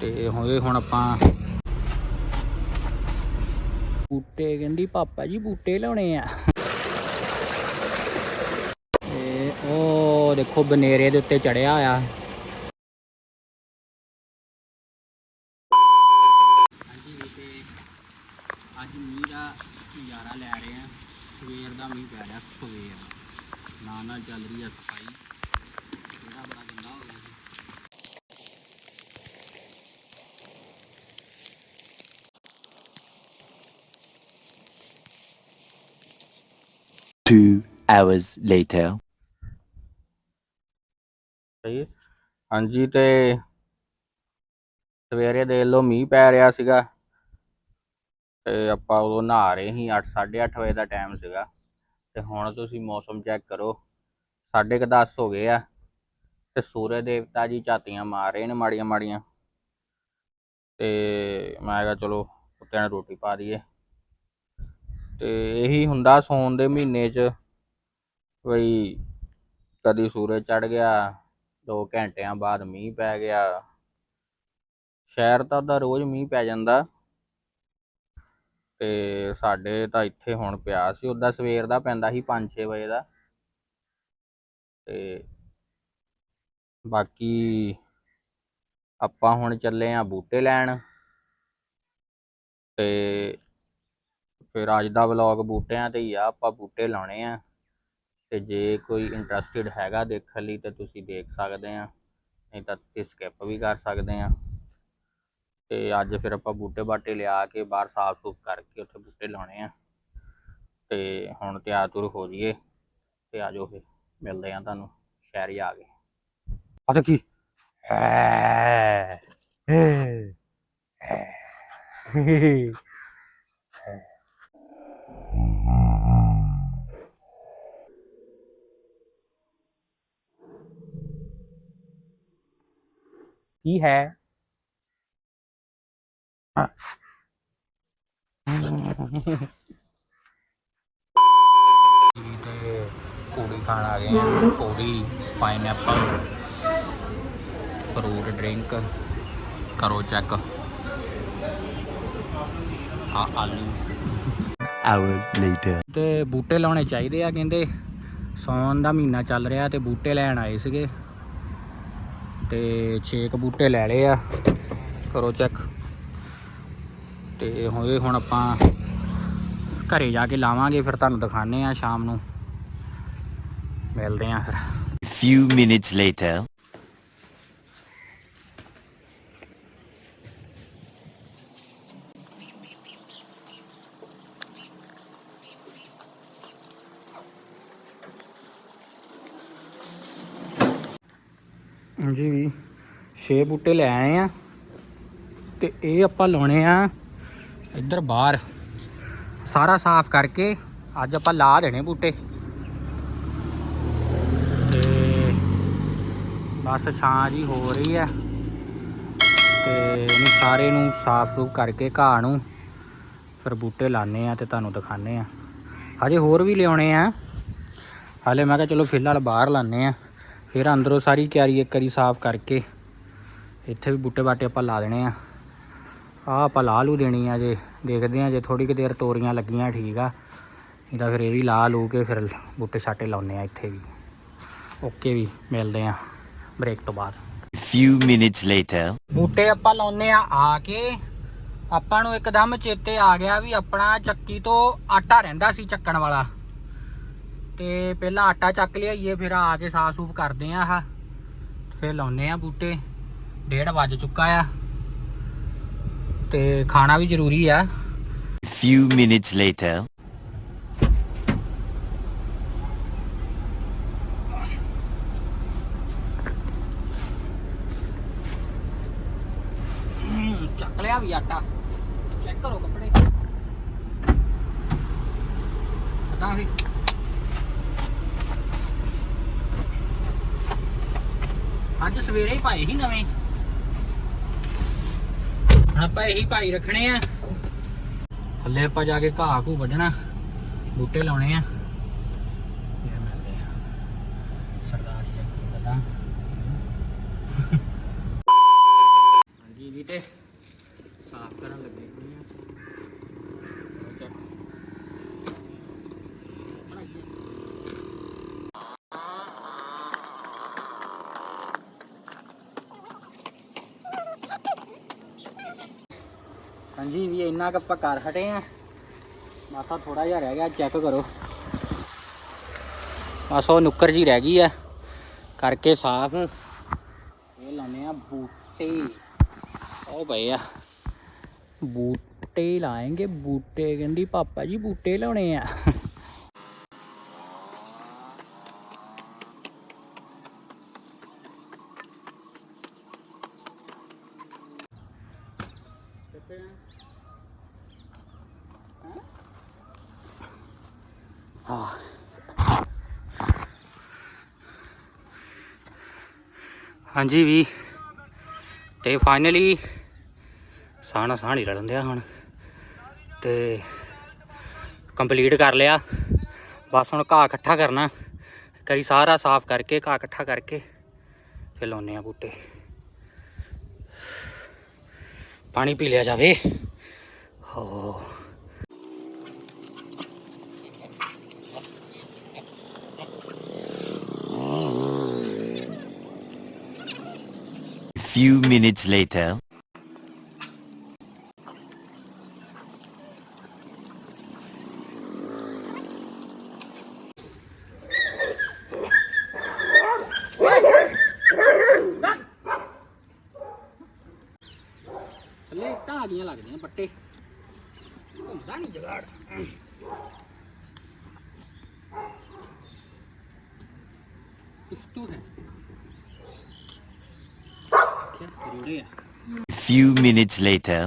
ਤੇ ਹੋਏ ਹੁਣ ਆਪਾਂ ਬੂਟੇ ਕਹਿੰਦੀ ਪਾਪਾ ਜੀ ਬੂਟੇ ਲਾਉਣੇ ਆ। ਤੇ ਉਹ ਦੇਖੋ ਬਨੇਰੇ ਦੇ ਉੱਤੇ ਚੜਿਆ ਆ ਅੱਜ ਮੀਂਹ ਦਾ ਨਜ਼ਾਰਾ ਲੈ ਰਹੇ ਆ। ਸਵੇਰ ਦਾ ਮੀਂਹ ਪੈ ਰਿਹਾ ਸਵੇਰ। ਨਾਲ ਨਾਲ ਚੱਲ ਰਹੀ ਆ ਸਫ਼ਾਈ। ਇਹਦਾ ਬੜਾ ਗੰਦਾ ਹੋ ਗਿਆ Two hours later. ਸਹੀ ਹਾਂਜੀ, ਤੇ ਸਵੇਰੇ ਦੇਖ ਲੋ ਮੀਂਹ ਪੈ ਰਿਹਾ ਸੀਗਾ। ਤੇ ਆਪਾਂ ਉਦੋਂ ਨਹਾ ਰਹੇ ਸੀ 8 8:30 ਵਜੇ ਦਾ ਟਾਈਮ ਸੀਗਾ। ਤੇ ਹੁਣ ਤੁਸੀਂ ਮੌਸਮ ਚੈੱਕ ਕਰੋ। ਸਾਢੇ ਕੁ 10 ਹੋ ਗਏ ਆ। ਤੇ ਸੂਰਜ ਦੇਵਤਾ ਜੀ ਝਾਤੀਆਂ ਮਾਰ ਰਹੇ ਨੇ ਮਾੜੀਆਂ ਮਾੜੀਆਂ ਤੇ ਮੈਂ ਕਿਹਾ ਚਲੋ ਕੁੱਤਿਆਂ ਨੂੰ ਰੋਟੀ ਪਾ ਦਈਏ। ਤੇ ਇਹੀ ਹੁੰਦਾ ਸੌਣ ਦੇ ਮਹੀਨੇ 'ਚ ਬਈ ਕਦੀ ਸੂਰਜ ਚੜ ਗਿਆ 2 ਘੰਟਿਆਂ ਬਾਅਦ ਮੀਂਹ ਪੈ ਗਿਆ। ਸ਼ਹਿਰ ਤਾਂ ਦਾ ਰੋਜ਼ ਮੀਂਹ ਪੈ ਜਾਂਦਾ। ਤੇ ਸਾਡੇ ਤਾਂ ਇੱਥੇ ਹੁਣ ਪਿਆ ਸੀ, ਉਦਾਂ ਸਵੇਰ ਦਾ ਪੈਂਦਾ ਸੀ 5-6 ਵਜੇ ਦਾ। ਤੇ ਬਾਕੀ ਆਪਾਂ ਹੁਣ ਚੱਲੇ ਆ ਬੂਟੇ ਲੈਣ। ਤੇ ਫਿਰ ਅੱਜ ਦਾ ਵਲੌਗ ਬੂਟਿਆਂ ਤੇ ਹੀ ਆ ਆਪਾਂ ਬੂਟੇ ਲਾਉਣੇ ਆ। ਤੇ ਜੇ ਕੋਈ ਇੰਟਰਸਟਿਡ ਹੈਗਾ ਦੇਖਣ ਲਈ ਤੇ ਤੁਸੀਂ ਦੇਖ ਸਕਦੇ ਆ। ਨਹੀਂ ਤਾਂ ਤੁਸੀਂ ਸਕਿਪ ਵੀ ਕਰ ਸਕਦੇ ਆ। ਤੇ ਅੱਜ ਫਿਰ ਆਪਾਂ ਬੂਟੇ ਬਾਟੇ ਲਿਆ ਕੇ ਬਾਹਰ ਸਾਫ਼ ਸੁਫ ਕਰਕੇ ਉੱਥੇ ਬੂਟੇ ਲਾਉਣੇ ਆ। ਤੇ ਹੁਣ ਤਿਆਰ ਤੁਰ ਹੋ ਜਾਈਏ ਤੇ ਆਜੋ ਫਿਰ ਮਿਲਦੇ ਆ ਤੁਹਾਨੂੰ ਸ਼ਹਿਰੀ ਆ ਗਏ। ਆ ਤਾਂ ਕੀ ਕੀ ਹੈ? ਜੀ ਤੇ ਪੂਰੀ ਖਾਣ ਆ ਗਏ ਆ। ਪੂਰੀ ਪਾਈਨਐਪਲ ਫਰੂਟ ਡਰਿੰਕ ਕਰੋ ਚੈੱਕ ਆ ਆਲੂ। Hour later. ਤੇ ਬੂਟੇ ਲਾਉਣੇ ਚਾਹੀਦੇ ਆ ਕਹਿੰਦੇ। ਸੌਣ ਦਾ ਮਹੀਨਾ ਚੱਲ ਰਿਹਾ ਤੇ ਬੂਟੇ ਲੈਣ ਆਏ ਸੀਗੇ। ਤੇ ਛੇ ਕੁ ਬੂਟੇ ਲੈ ਲਏ ਆ। ਕਰੋ ਚੈੱਕ ਤੇ ਹੋਏ ਹੁਣ ਆਪਾਂ ਘਰੇ ਜਾ ਕੇ ਲਾਵਾਂਗੇ, ਫਿਰ ਤੁਹਾਨੂੰ ਦਿਖਾਣੇ ਆ ਸ਼ਾਮ ਨੂੰ। ਮਿਲਦੇ ਆ ਫਿਰ। A few minutes later. ਜੀ ਵੀ ਛੇ ਬੂਟੇ ਲੈ ਆਏ ਆ ਤੇ ਇਹ ਆਪਾਂ ਲਾਉਣੇ ਆ ਇੱਧਰ ਬਾਹਰ। ਸਾਰਾ ਸਾਫ਼ ਕਰਕੇ ਅੱਜ ਆਪਾਂ ਲਾ ਦੇਣੇ ਬੂਟੇ। ਤੇ ਬਸ ਛਾਂ ਜੀ ਹੋ ਰਹੀ ਹੈ ਤੇ ਇਹਨੂੰ ਸਾਰੇ ਨੂੰ ਸਾਫ਼ ਸੁਫ ਕਰਕੇ ਘਾਹ ਨੂੰ ਫਿਰ ਬੂਟੇ ਲਾਣੇ ਆ ਤੇ ਤੁਹਾਨੂੰ ਦਿਖਾਣੇ ਆ। ਹਜੇ ਹੋਰ ਵੀ ਲਿਆਉਣੇ ਆ। ਹਾਲੇ ਮੈਂ ਕਿਹਾ ਚਲੋ ਫਿਲਹਾਲ ਬਾਹਰ ਲਾਣੇ ਆ। ਫਿਰ ਅੰਦਰੋਂ ਸਾਰੀ ਕਿਆਰੀ ਇੱਕ ਵਾਰੀ ਸਾਫ਼ ਕਰਕੇ ਇੱਥੇ ਵੀ ਬੂਟੇ ਬਾਟੇ ਆਪਾਂ ਲਾ ਦੇਣੇ ਆ। ਆ ਆਪਾਂ ਲਾ ਲੂ ਦੇਣੀ ਆ ਜੇ ਦੇਖਦੇ ਆ ਜੇ ਥੋੜੀ ਕੁ ਦੇਰ ਤੋਰੀਆਂ ਲੱਗੀਆਂ ਠੀਕ ਆ। ਨਹੀਂ ਤਾਂ ਫਿਰ ਇਹ ਵੀ ਲਾ ਲੂ ਕੇ ਫਿਰ ਬੂਟੇ ਸਾਟੇ ਲਾਉਨੇ ਆ ਇੱਥੇ ਵੀ। ਓਕੇ ਵੀ ਮਿਲਦੇ ਆ ਬ੍ਰੇਕ ਤੋਂ ਬਾਅਦ। Few minutes later. ਬੂਟੇ ਆਪਾਂ ਲਾਉਨੇ ਆ ਆ ਕੇ ਆਪਾਂ ਨੂੰ ਇੱਕਦਮ ਚੇਤੇ ਆ ਗਿਆ ਵੀ ਆਪਣਾ ਚੱਕੀ ਤੋਂ ਆਟਾ ਰਹਿੰਦਾ ਸੀ ਚੱਕਣ ਵਾਲਾ। ਤੇ ਪਹਿਲਾਂ ਆਟਾ ਚੱਕ ਲਿਆਈਏ ਫਿਰ ਆ ਕੇ ਸਾਫ਼ ਸੂਫ ਕਰਦੇ ਆ ਆਹ। ਫਿਰ ਲਾਉਨੇ ਆ ਬੂਟੇ। ਡੇਢ ਵੱਜ ਚੁੱਕਾ ਆ। ਤੇ ਖਾਣਾ ਵੀ ਜ਼ਰੂਰੀ ਆ। Few minutes later. ਚੱਕ ਲਿਆ ਵੀ ਆਟਾ। ਚੈੱਕ ਕਰੋ ਕੱਪੜੇ। ਪਤਾ ਵੀ। ਅੱਜ ਸਵੇਰੇ ਹੀ ਪਾਏ ਸੀ ਨਵੇਂ। ਆਪਾਂ ਇਹੀ ਪਾਈ ਰੱਖਣੇ ਆ। ਹੱਲੇ ਆਪਾਂ ਜਾ ਕੇ ਘਾਹ ਘੂ ਵੱਢਣਾ, ਬੂਟੇ ਲਾਉਣੇ ਆ ਫਿਰ ਮਿਲਦੇ ਆ ਸਰਦਾਰ ਜੀ ਦਾ ਪਤਾ ਹਾਂਜੀ ਵੀ ਇੰਨਾ ਕੁ ਆਪਾਂ ਕਰ ਹਟੇ ਆ। ਮਾਸਾ ਥੋੜਾ ਜਿਹਾ ਰਹਿ ਗਿਆ ਚੈੱਕ ਕਰੋ। ਬਸ ਉਹ ਨੁੱਕਰ ਜੀ ਰਹਿ ਗਈ ਆ, ਕਰਕੇ ਸਾਫ਼। ਇਹ ਲਾਉਣੇ ਆ ਬੂਟੇ। ਉਹ ਪਏ ਆ। ਬੂਟੇ ਲਾਏਗੇ, ਬੂਟੇ ਕਹਿੰਦੀ ਪਾਪਾ ਜੀ ਬੂਟੇ ਲਾਉਣੇ ਆ। ਆਹ ਹਾਂਜੀ ਵੀ। ਤੇ ਫਾਈਨਲੀ ਸਾਣਾ ਸਾਹ ਨਹੀਂ ਦਿਆ ਹੁਣ। ਤੇ ਕੰਪਲੀਟ ਕਰ ਲਿਆ। ਬਸ ਹੁਣ ਘਾਹ ਇਕੱਠਾ ਕਰਨਾ। ਕਰੀ ਸਾਰਾ ਸਾਫ਼ ਕਰਕੇ, ਘਾਹ ਇਕੱਠਾ ਕਰਕੇ। ਫਿਰ ਲਾਉਨੇ ਆ ਬੂਟੇ। ਪਾਣੀ ਪੀ ਲਿਆ ਜਾਵੇ ਹੋ A few minutes later. ਥੱਲੇ ਢਾਹ ਜੀਆਂ ਲੱਗਦੀਆਂ, ਪੱਟੇ। ਘੁੰਮਦਾ ਨਹੀਂ ਜਗਾੜ। ਟੂ ਹੈ। ਕੀ ਕਰੋੜੇ ਆ। A few minutes later.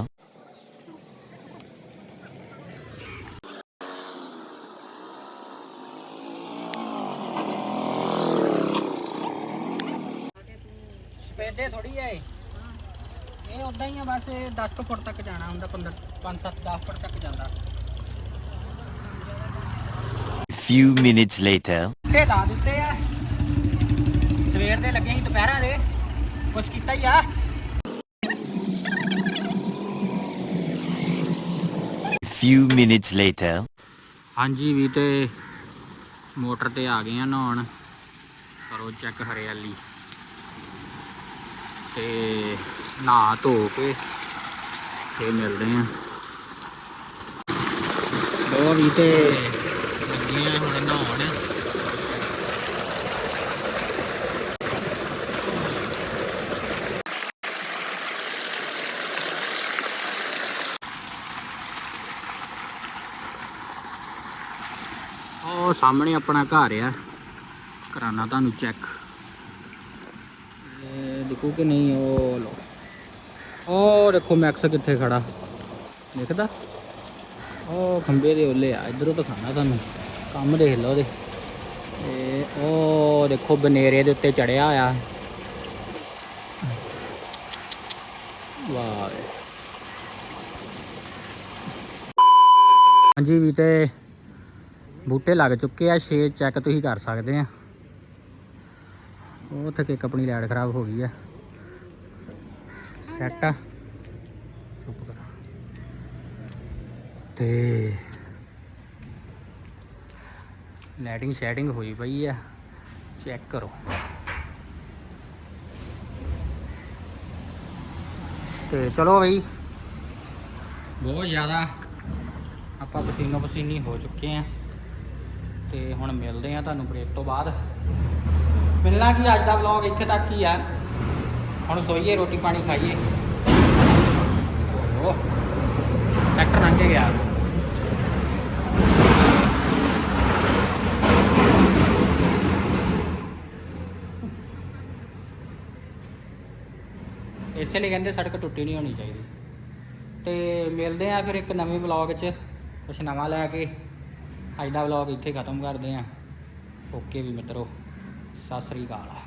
ਸਪੇਡੇ ਥੋੜੀ ਐ ਇਹ ਉਦਾਂ ਹੀ ਆ ਬਸ ਇਹ 10 ਕੁ ਫੁੱਟ ਤੱਕ ਜਾਣਾ ਹੁੰਦਾ 15 5 7 10 ਫੁੱਟ ਤੱਕ ਜਾਂਦਾ। Few minutes later. ਤੇ ਲਾ ਦਿੱਤੇ ਆ। ਸਵੇਰ ਦੇ ਲੱਗੇ ਸੀ ਦੁਪਹਿਰਾਂ ਦੇ। ਕੁਛ ਕੀਤਾ ਹੀ ਆ। Few minutes later. ਹਾਂਜੀ ਵੀ ਤੇ ਮੋਟਰ ਤੇ ਆ ਗਏ ਆ ਨਹਾਉਣ। ਕਰੋ ਚੈੱਕ ਹਰਿਆਲੀ। ਤੇ ਨਹਾ ਧੋ ਕੇ ਤੇ ਮਿਲਦੇ ਆ। ਦੋ ਵੀ ਤੇ ਲੱਗੀਆਂ ਹੁਣ ਨਹਾਉਣ। ਉਹ ਸਾਹਮਣੇ ਆਪਣਾ ਘਰ ਆ। ਕਰਾਣਾ ਤੁਹਾਨੂੰ ਚੈੱਕ ਦੇਖੋ ਕਿ ਨਹੀਂ, ਉਹ ਲੋ ਉਹ ਦੇਖੋ ਮੈਕਸ ਕਿੱਥੇ ਖੜਾ। ਦੇਖਦਾ। ਉਹ ਖੰਬੇ ਦੇ ਉੱਲੇ ਆ, ਇਧਰੋਂ ਤਾਂ ਖਾਣਾ ਤੁਹਾਨੂੰ। ਕੰਮ ਦੇਖ ਲਓ ਉਹਦੇ। ਤੇ ਉਹ ਦੇਖੋ ਬਨੇਰੇ ਦੇ ਉੱਤੇ ਚੜਿਆ ਹੋਇਆ। ਵਾਹ ਹਾਂਜੀ ਵੀ ਤੇ ਬੂਟੇ ਲੱਗ ਚੁੱਕੇ ਆ, ਛੇ ਚੈੱਕ ਤੁਸੀਂ ਕਰ ਸਕਦੇ ਆ। ਉਹ ਉੱਥੇ ਇੱਕ ਆਪਣੀ ਲਾਈਟ ਖਰਾਬ ਹੋ ਗਈ ਆ। ਸੈੱਟ ਆ ਚੁੱਪ ਕਰ ਤੇ ਲਾਈਟਿੰਗ ਸ਼ੈਟਿੰਗ ਹੋਈ ਪਈ ਆ। ਚੈੱਕ ਕਰੋ। ਤੇ ਚਲੋ ਬਈ। ਬਹੁਤ ਜ਼ਿਆਦਾ ਆਪਾਂ ਪਸੀਨੋ ਪਸੀਨੀ ਹੋ ਚੁੱਕੇ ਆ। ਤੇ ਹੁਣ ਮਿਲਦੇ ਆ ਤੁਹਾਨੂੰ ਬ੍ਰੇਕ ਤੋਂ ਬਾਅਦ। ਮਿਲਣਾ ਕੀ ਅੱਜ ਦਾ ਵਲੌਗ ਇੱਥੇ ਤੱਕ ਹੀ ਆ। ਹੁਣ ਸੋਈਏ, ਰੋਟੀ ਪਾਣੀ ਖਾਈਏ। ਓਹ, ਟਰੈਕਟਰ ਲੰਘ ਕੇ ਗਿਆ। ਇਸੇ ਲਈ ਕਹਿੰਦੇ ਸੜਕ ਟੁੱਟੀ ਨਹੀਂ ਹੋਣੀ ਚਾਹੀਦੀ। ਤੇ ਮਿਲਦੇ ਆ ਫਿਰ ਇੱਕ ਨਵੇਂ ਵਲੌਗ 'ਚ, ਕੁਛ ਨਵਾਂ ਲੈ ਕੇ। ਅੱਜ ਦਾ ਵਲੌਗ ਇੱਥੇ ਖਤਮ ਕਰਦੇ ਆ ਓਕੇ ਵੀ ਮਿੱਤਰੋ, ਸਤਿ ਸ੍ਰੀ ਅਕਾਲ।